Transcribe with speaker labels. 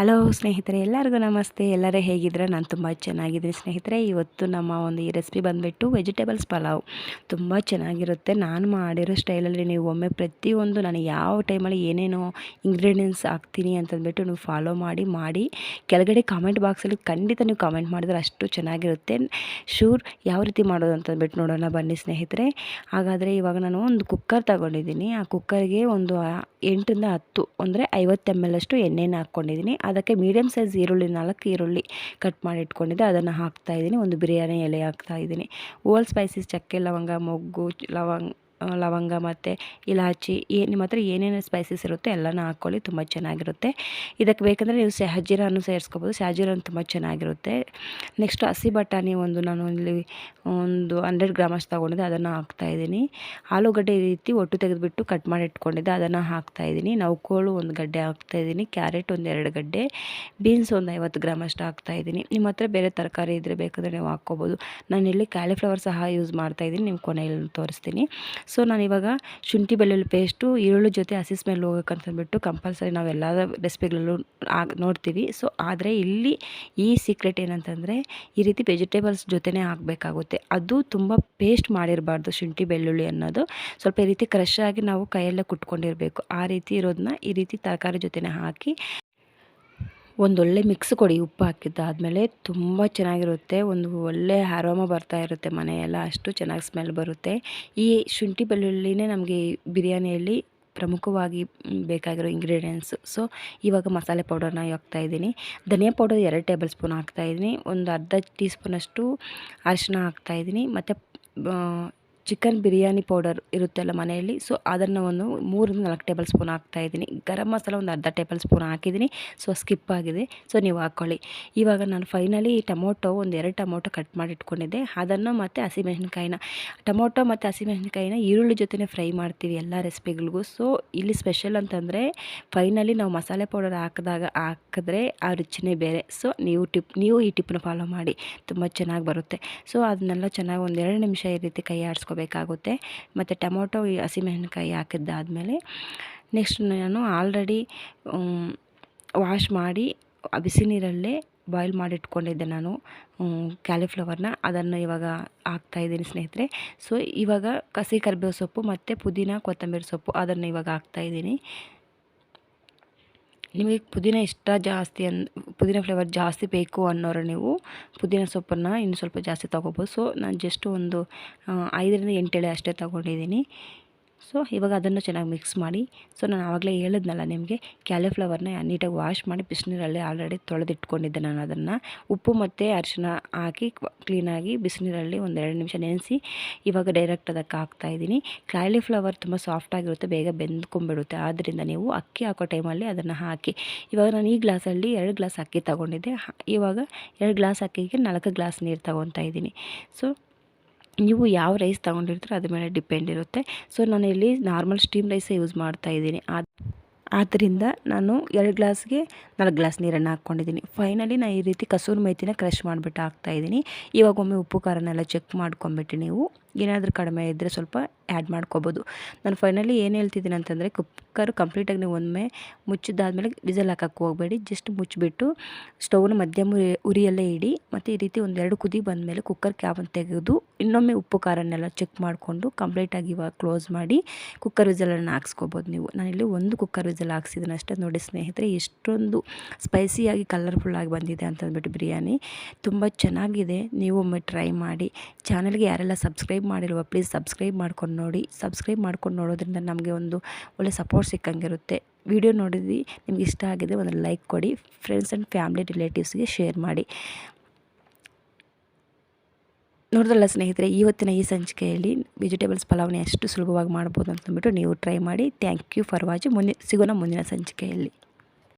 Speaker 1: Hello ಸ್ನೇಹಿತರೆ, ಎಲ್ಲರಿಗೂ ನಮಸ್ತೆ. ಎಲ್ಲರೂ ಹೇಗಿದ್ರೆ? ನಾನು ತುಂಬ ಚೆನ್ನಾಗಿದ್ದೀನಿ ಸ್ನೇಹಿತರೆ. ಇವತ್ತು ನಮ್ಮ ಒಂದು ಈ ರೆಸಿಪಿ ಬಂದುಬಿಟ್ಟು ವೆಜಿಟೇಬಲ್ಸ್ ಪಲಾವ್. ತುಂಬ ಚೆನ್ನಾಗಿರುತ್ತೆ. ನಾನು ಮಾಡಿರೋ ಸ್ಟೈಲಲ್ಲಿ ನೀವು ಒಮ್ಮೆ ಪ್ರತಿಯೊಂದು ನಾನು ಯಾವ ಟೈಮಲ್ಲಿ ಏನೇನೋ ಇಂಗ್ರೀಡಿಯೆಂಟ್ಸ್ ಹಾಕ್ತೀನಿ ಅಂತಂದ್ಬಿಟ್ಟು ನೀವು ಫಾಲೋ ಮಾಡಿ ಮಾಡಿ ಕೆಳಗಡೆ ಕಾಮೆಂಟ್ ಬಾಕ್ಸಲ್ಲಿ ಖಂಡಿತ ನೀವು ಕಾಮೆಂಟ್ ಮಾಡಿದ್ರೆ ಅಷ್ಟು ಚೆನ್ನಾಗಿರುತ್ತೆ. ಶೂರ್ ಯಾವ ರೀತಿ ಮಾಡೋದು ಅಂತಂದ್ಬಿಟ್ಟು ನೋಡೋಣ ಬನ್ನಿ ಸ್ನೇಹಿತರೆ. ಹಾಗಾದರೆ ಇವಾಗ ನಾನು ಒಂದು ಕುಕ್ಕರ್ ತಗೊಂಡಿದ್ದೀನಿ. ಆ ಕುಕ್ಕರ್ಗೆ ಒಂದು ಎಂಟರಿಂದ ಹತ್ತು, ಅಂದರೆ ಐವತ್ತು ಎಂ ಎಲ್ ಅಷ್ಟು ಎಣ್ಣೆನ ಹಾಕ್ಕೊಂಡಿದ್ದೀನಿ. ಅದಕ್ಕೆ ಮೀಡಿಯಮ್ ಸೈಜ್ ಈರುಳ್ಳಿ, ನಾಲ್ಕು ಈರುಳ್ಳಿ ಕಟ್ ಮಾಡಿ ಇಟ್ಕೊಂಡಿದ್ದೆ. ಅದನ್ನು ಹಾಕ್ತಾಯಿದ್ದೀನಿ ಒಂದು ಬಿರಿಯಾನಿ ಎಲೆ ಹಾಕ್ತಾಯಿದ್ದೀನಿ ಓಲ್ ಸ್ಪೈಸಸ್ ಚಕ್ಕೆ, ಲವಂಗ, ಮೊಗ್ಗು, ಲವಂಗ ಲವಂಗ ಮತ್ತು ಇಲಾಚಿ, ಏ, ನಿಮ್ಮ ಹತ್ರ ಏನೇನು ಸ್ಪೈಸಸ್ ಇರುತ್ತೆ ಎಲ್ಲನೂ ಹಾಕ್ಕೊಳ್ಳಿ, ತುಂಬ ಚೆನ್ನಾಗಿರುತ್ತೆ. ಇದಕ್ಕೆ ಬೇಕಂದರೆ ನೀವು ಸಹಜೀರನೂ ಸೇರಿಸ್ಕೋಬೋದು ಸಹಜೀರನ್ನು ತುಂಬ ಚೆನ್ನಾಗಿರುತ್ತೆ. ನೆಕ್ಸ್ಟ್ ಹಸಿ ಬಟಾಣಿ ಒಂದು ನಾನು ಇಲ್ಲಿ, ಒಂದು ಹಂಡ್ರೆಡ್ ಗ್ರಾಮಸ್ ತೊಗೊಂಡಿದ್ದೆ, ಅದನ್ನು ಹಾಕ್ತಾಯಿದ್ದೀನಿ ಆಲೂಗಡ್ಡೆ ಈ ರೀತಿ ಒಟ್ಟು ತೆಗೆದುಬಿಟ್ಟು ಕಟ್ ಮಾಡಿ ಇಟ್ಕೊಂಡಿದ್ದೆ, ಅದನ್ನು ಹಾಕ್ತಾಯಿದ್ದೀನಿ ನೌಕೋಳು ಒಂದು ಗಡ್ಡೆ ಹಾಕ್ತಾಯಿದ್ದೀನಿ ಕ್ಯಾರೆಟ್ ಒಂದು ಎರಡು ಗಡ್ಡೆ ಬೀನ್ಸ್ ಒಂದು ಐವತ್ತು ಗ್ರಾಮಷ್ಟು ಹಾಕ್ತಾಯಿದ್ದೀನಿ ನಿಮ್ಮ ಹತ್ರ ಬೇರೆ ತರಕಾರಿ ಇದ್ದರೆ ಬೇಕಾದರೆ ನೀವು ಹಾಕ್ಕೋಬೋದು. ಇಲ್ಲಿ ಕ್ಯಾಲಿಫ್ಲವರ್ ಸಹ ಯೂಸ್ ಮಾಡ್ತಾಯಿದ್ದೀನಿ ನಿಮ್ಮ ಕೊನೆಯಲ್ಲಿ ತೋರಿಸ್ತೀನಿ. ಸೊ ನಾನು ಇವಾಗ ಶುಂಠಿ ಬೆಳ್ಳುಳ್ಳಿ ಪೇಸ್ಟು, ಈರುಳ್ಳಿ ಜೊತೆ ಹಸಿ ಸ್ಮೆಲ್ ಹೋಗೋಕ್ಕಂತಂದ್ಬಿಟ್ಟು ಕಂಪಲ್ಸರಿ ನಾವು ಎಲ್ಲ ರೆಸಿಪಿಗಳಲ್ಲೂ ನೋಡ್ತೀವಿ. ಸೊ ಆದರೆ ಇಲ್ಲಿ ಈ ಸೀಕ್ರೆಟ್ ಏನಂತಂದರೆ ಈ ರೀತಿ ವೆಜಿಟೇಬಲ್ಸ್ ಜೊತೆನೇ ಹಾಕಬೇಕಾಗುತ್ತೆ ಅದು ತುಂಬ ಪೇಸ್ಟ್ ಮಾಡಿರಬಾರ್ದು ಶುಂಠಿ ಬೆಳ್ಳುಳ್ಳಿ ಅನ್ನೋದು. ಸ್ವಲ್ಪ ಈ ರೀತಿ ಕ್ರಶ್ ಆಗಿ ನಾವು ಕೈಯಲ್ಲೇ ಕುಟ್ಕೊಂಡಿರಬೇಕು. ಆ ರೀತಿ ಇರೋದನ್ನ ಈ ರೀತಿ ತರಕಾರಿ ಜೊತೆನೇ ಹಾಕಿ ಒಂದೊಳ್ಳೆ ಮಿಕ್ಸ್ ಕೊಡಿ, ಉಪ್ಪು ಹಾಕಿದ್ದಾದಮೇಲೆ ತುಂಬ ಚೆನ್ನಾಗಿರುತ್ತೆ. ಒಂದು ಒಳ್ಳೆ ಆರೋಮ ಬರ್ತಾ ಇರುತ್ತೆ ಮನೆಯೆಲ್ಲ. ಅಷ್ಟು ಚೆನ್ನಾಗಿ ಸ್ಮೆಲ್ ಬರುತ್ತೆ. ಈ ಶುಂಠಿ ಬೆಳ್ಳುಳ್ಳಿನೇ ನಮಗೆ ಬಿರಿಯಾನಿಯಲ್ಲಿ ಪ್ರಮುಖವಾಗಿ ಬೇಕಾಗಿರೋ ಇಂಗ್ರೀಡಿಯೆಂಟ್ಸು ಸೊ ಇವಾಗ ಮಸಾಲೆ ಪೌಡರ್ನ ಹಾಕ್ತಾ ಇದ್ದೀನಿ. ಧನಿಯಾ ಪೌಡರ್ ಎರಡು ಟೇಬಲ್ ಸ್ಪೂನ್ ಹಾಕ್ತಾಯಿದ್ದೀನಿ ಒಂದು ಅರ್ಧ ಟೀ ಸ್ಪೂನಷ್ಟು ಅರಿಶಿನ ಹಾಕ್ತಾಯಿದ್ದೀನಿ ಮತ್ತು ಚಿಕನ್ ಬಿರಿಯಾನಿ ಪೌಡರ್ ಇರುತ್ತಲ್ಲ ಮನೆಯಲ್ಲಿ ಸೊ ಅದನ್ನು ಒಂದು ಮೂರಿಂದ ನಾಲ್ಕು ಟೇಬಲ್ ಸ್ಪೂನ್ ಹಾಕ್ತಾಯಿದ್ದೀನಿ ಗರಂ ಮಸಾಲ ಒಂದು ಅರ್ಧ ಟೇಬಲ್ ಸ್ಪೂನ್ ಹಾಕಿದ್ದೀನಿ. ಸೊ ಸ್ಕಿಪ್ ಆಗಿದೆ. ಸೊ ನೀವು ಹಾಕ್ಕೊಳ್ಳಿ ಇವಾಗ ನಾನು ಫೈನಲಿ ಟೊಮೊಟೊ ಒಂದು ಎರಡು ಟೊಮೊಟೊ ಕಟ್ ಮಾಡಿ ಇಟ್ಕೊಂಡಿದ್ದೆ. ಅದನ್ನು ಮತ್ತು ಹಸಿಮೆಣ್ಸಿನ್ಕಾಯಿನ, ಟೊಮೊಟೊ ಮತ್ತು ಹಸಿಮೆಣ್ಸಿನ್ಕಾಯಿನ ಈರುಳ್ಳಿ ಜೊತೆ ಫ್ರೈ ಮಾಡ್ತೀವಿ ಎಲ್ಲ ರೆಸಿಪಿಗಳಿಗೂ ಸೊ ಇಲ್ಲಿ ಸ್ಪೆಷಲ್ ಅಂತಂದರೆ ಫೈನಲಿ ನಾವು ಮಸಾಲೆ ಪೌಡರ್ ಹಾಕಿದಾಗ, ಹಾಕಿದ್ರೆ ಆ ರುಚಿನೇ ಬೇರೆ. ಸೊ ನೀವು ಟಿಪ್ ನೀವು ಈ ಟಿಪ್ಪನ್ನ ಫಾಲೋ ಮಾಡಿ. ತುಂಬ ಚೆನ್ನಾಗಿ ಬರುತ್ತೆ. ಸೊ ಅದನ್ನೆಲ್ಲ ಚೆನ್ನಾಗಿ ಒಂದೆರಡು ನಿಮಿಷ ಈ ರೀತಿ ಕೈ ಆಡಿಸ್ಕೊಬೇಕು ಬೇಕಾಗುತ್ತೆ. ಮತ್ತು ಟೊಮೊಟೊ ಹಸಿಮೆಣಕಾಯಿ ಹಾಕಿದ್ದಾದಮೇಲೆ ನೆಕ್ಸ್ಟ್ ನಾನು ಆಲ್ರೆಡಿ ವಾಶ್ ಮಾಡಿ ಬಿಸಿ ನೀರಲ್ಲೇ ಬಾಯ್ಲ್ ಮಾಡಿಟ್ಕೊಂಡಿದ್ದೆ ನಾನು ಕ್ಯಾಲಿಫ್ಲವರ್ನ ಅದನ್ನು ಇವಾಗ ಹಾಕ್ತಾಯಿದ್ದೀನಿ ಸ್ನೇಹಿತರೆ. ಸೊ ಇವಾಗ ಕಸಿ ಕರಿಬೇವು ಸೊಪ್ಪು ಮತ್ತು ಪುದೀನ, ಕೊತ್ತಂಬರಿ ಸೊಪ್ಪು ಅದನ್ನು ಇವಾಗ ಹಾಕ್ತಾಯಿದ್ದೀನಿ ನಿಮಗೆ ಪುದೀನ ಇಷ್ಟ ಜಾಸ್ತಿ ಅನ್, ಪುದೀನ ಫ್ಲೇವರ್ ಜಾಸ್ತಿ ಬೇಕು ಅನ್ನೋರು ನೀವು ಪುದೀನ ಸೊಪ್ಪನ್ನು ಇನ್ನು ಸ್ವಲ್ಪ ಜಾಸ್ತಿ ತೊಗೋಬೋದು. ಸೊ ನಾನು ಜಸ್ಟ್ ಒಂದು ಐದರಿಂದ ಎಂಟು ಎಳೆ ಅಷ್ಟೇ ತೊಗೊಂಡಿದ್ದೀನಿ. ಸೊ, ಇವಾಗ ಅದನ್ನು ಚೆನ್ನಾಗಿ ಮಿಕ್ಸ್ ಮಾಡಿ, ಸೊ, ನಾನು ಆವಾಗಲೇ ಹೇಳಿದ್ನಲ್ಲ ನಿಮಗೆ, ಕ್ಯಾಲಿಫ್ಲವರ್ನ ನೀಟಾಗಿ ವಾಶ್ ಮಾಡಿ ಬಿಸಿನೀರಲ್ಲಿ ಆಲ್ರೆಡಿ ತೊಳೆದಿಟ್ಕೊಂಡಿದ್ದೆ ನಾನು ಅದನ್ನು. ಉಪ್ಪು ಮತ್ತು ಅರಿಶಿನ ಹಾಕಿ ಕ್ಲೀನಾಗಿ ಬಿಸಿನೀರಲ್ಲಿ ಒಂದೆರಡು ನಿಮಿಷ ನೆನೆಸಿ, ಇವಾಗ ಡೈರೆಕ್ಟ್ ಅದಕ್ಕೆ ಹಾಕ್ತಾಯಿದ್ದೀನಿ ಕ್ಯಾಲಿಫ್ಲವರ್ ತುಂಬ ಸಾಫ್ಟಾಗಿರುತ್ತೆ ಬೇಗ ಬೆಂದ್ಕೊಂಡ್ಬಿಡುತ್ತೆ. ಆದ್ದರಿಂದ ನೀವು ಅಕ್ಕಿ ಹಾಕೋ ಟೈಮಲ್ಲಿ ಅದನ್ನು ಹಾಕಿ. ಇವಾಗ ನಾನು ಈ ಗ್ಲಾಸಲ್ಲಿ ಎರಡು ಗ್ಲಾಸ್ ಅಕ್ಕಿ ತೊಗೊಂಡಿದ್ದೆ. ಇವಾಗ ಎರಡು ಗ್ಲಾಸ್ ಅಕ್ಕಿಗೆ ನಾಲ್ಕು ಗ್ಲಾಸ್ ನೀರು ತೊಗೊತಾ ಇದ್ದೀನಿ. ಸೊ ನೀವು ಯಾವ ರೈಸ್ ತೊಗೊಂಡಿರ್ತೀರೋ ಅದ್ರ ಮೇಲೆ ಡಿಪೆಂಡ್ ಇರುತ್ತೆ. ಸೊ ನಾನು ಇಲ್ಲಿ ನಾರ್ಮಲ್ ಸ್ಟೀಮ್ ರೈಸೇ ಯೂಸ್ ಮಾಡ್ತಾ ಇದ್ದೀನಿ. ಆದ್ದರಿಂದ ನಾನು ಎರಡು ಗ್ಲಾಸ್ಗೆ ನಾಲ್ಕು ಗ್ಲಾಸ್ ನೀರನ್ನು ಹಾಕ್ಕೊಂಡಿದ್ದೀನಿ. ಫೈನಲಿ ನಾನು ಈ ರೀತಿ ಕಸೂರು ಮೈತಿನ ಕ್ರಷ್ ಮಾಡಿಬಿಟ್ಟು ಹಾಕ್ತಾಯಿದ್ದೀನಿ ಇವಾಗ ಒಮ್ಮೆ ಉಪ್ಪು ಖಾರನೆಲ್ಲ ಚೆಕ್ ಮಾಡ್ಕೊಂಬಿಟ್ಟು ನೀವು ಏನಾದರೂ ಕಡಿಮೆ ಇದ್ದರೆ ಸ್ವಲ್ಪ ಆ್ಯಡ್ ಮಾಡ್ಕೋಬೋದು. ನಾನು ಫೈನಲಿ ಏನು ಹೇಳ್ತಿದ್ದೀನಿ ಅಂತಂದರೆ ಕುಕ್ಕರ್ ಕಂಪ್ಲೀಟಾಗಿ ನೀವು ಒಮ್ಮೆ ಮುಚ್ಚಿದ್ದಾದಮೇಲೆ ವಿಸಲ್ ಹಾಕಕ್ಕೆ ಹೋಗಬೇಡಿ. ಜಸ್ಟ್ ಮುಚ್ಚಿಬಿಟ್ಟು ಸ್ಟವ್ನ ಮಧ್ಯಮ ಉರಿಯಲ್ಲೇ ಇಡಿ. ಮತ್ತು ಈ ರೀತಿ ಒಂದೆರಡು ಕುದಿ ಬಂದಮೇಲೆ ಕುಕ್ಕರ್ ಕ್ಯಾಬನ್ನು ತೆಗೆದು ಇನ್ನೊಮ್ಮೆ ಉಪ್ಪು ಖಾರನ್ನೆಲ್ಲ ಚೆಕ್ ಮಾಡಿಕೊಂಡು ಕಂಪ್ಲೀಟಾಗಿ ಇವಾಗ ಕ್ಲೋಸ್ ಮಾಡಿ ಕುಕ್ಕರ್ ವಿಸಲನ್ನು ಹಾಕ್ಸ್ಕೋಬೋದು ನೀವು. ನಾನಿಲ್ಲಿ ಒಂದು ಕುಕ್ಕರ್ ವಿಸಲ್ ಹಾಕ್ಸಿದ್ದೀನಿ ಅಷ್ಟೇ. ನೋಡಿ ಸ್ನೇಹಿತರೆ, ಎಷ್ಟೊಂದು ಸ್ಪೈಸಿಯಾಗಿ ಕಲರ್ಫುಲ್ಲಾಗಿ ಬಂದಿದೆ ಅಂತಂದ್ಬಿಟ್ಟು ಬಿರಿಯಾನಿ. ತುಂಬ ಚೆನ್ನಾಗಿದೆ. ನೀವು ಒಮ್ಮೆ ಟ್ರೈ ಮಾಡಿ. ಚಾನಲ್ಗೆ ಯಾರೆಲ್ಲ ಸಬ್ಸ್ಕ್ರೈಬ್ ಮಾಡಿರುವ ಪ್ಲೀಸ್ ಸಬ್ಸ್ಕ್ರೈಬ್ ಮಾಡ್ಕೊಂಡು ನೋಡಿ. ಸಬ್ಸ್ಕ್ರೈಬ್ ಮಾಡ್ಕೊಂಡು ನೋಡೋದ್ರಿಂದ ನಮಗೆ ಒಂದು ಒಳ್ಳೆ ಸಪೋರ್ಟ್ ಸಿಕ್ಕಂಗಿರುತ್ತೆ. ವಿಡಿಯೋ ನೋಡಿದ್ವಿ, ನಿಮ್ಗೆ ಇಷ್ಟ ಆಗಿದೆ, ಒಂದು ಲೈಕ್ ಕೊಡಿ. ಫ್ರೆಂಡ್ಸ್ ಆ್ಯಂಡ್ ಫ್ಯಾಮಿಲಿ ರಿಲೇಟಿವ್ಸ್ಗೆ ಶೇರ್ ಮಾಡಿ. ನೋಡಿದ್ರಲ್ಲ ಸ್ನೇಹಿತರೆ, ಇವತ್ತಿನ ಈ ಸಂಚಿಕೆಯಲ್ಲಿ ವೆಜಿಟೇಬಲ್ಸ್ ಪಲಾವ್ನ ಎಷ್ಟು ಸುಲಭವಾಗಿ ಮಾಡ್ಬೋದು ಅಂತಂದ್ಬಿಟ್ಟು ನೀವು ಟ್ರೈ ಮಾಡಿ. ಥ್ಯಾಂಕ್ ಯು ಫಾರ್ ವಾಚಿಂಗ್ ಮುಂದಿನ, ಸಿಗೋಣ ಮುಂದಿನ ಸಂಚಿಕೆಯಲ್ಲಿ.